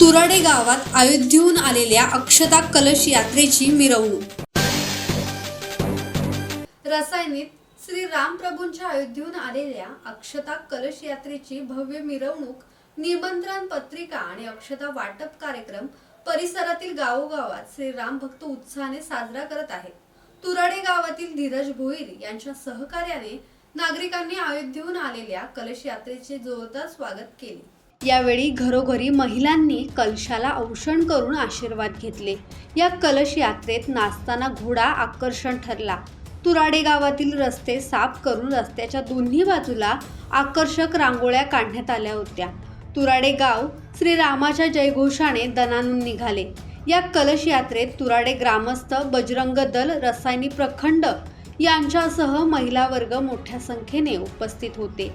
तुराडे गावात अयोध्येहून आलेल्या अक्षता कलश यात्रेची मिरवणूक. रसायनीत श्री रामप्रभूंच्या अयोध्येहून आलेल्या अक्षता कलश यात्रेची भव्य मिरवणूक निमंत्रण पत्रिका आणि अक्षता वाटप कार्यक्रम परिसरातील गावोगावात श्री राम भक्त उत्साहाने साजरा करत आहेत. तुराडे गावातील धीरज भोईर यांच्या सहकार्याने नागरिकांनी अयोध्येहून आलेल्या कलश यात्रेचे जोरदार स्वागत केले. यावेळी घरोघरी महिलांनी कलशाला औषण करून आशीर्वाद घेतले. या कलश यात्रेत नाचताना घोडा आकर्षण ठरला. तुराडे गावातील रस्ते साफ करून रस्त्याच्या दोन्ही बाजूला आकर्षक रांगोळ्या काढण्यात आल्या होत्या. तुराडे गाव श्रीरामाच्या जयघोषाने दणानून निघाले. या कलश यात्रेत तुराडे ग्रामस्थ बजरंग दल रसायनी प्रखंड यांच्यासह महिला वर्ग मोठ्या संख्येने उपस्थित होते.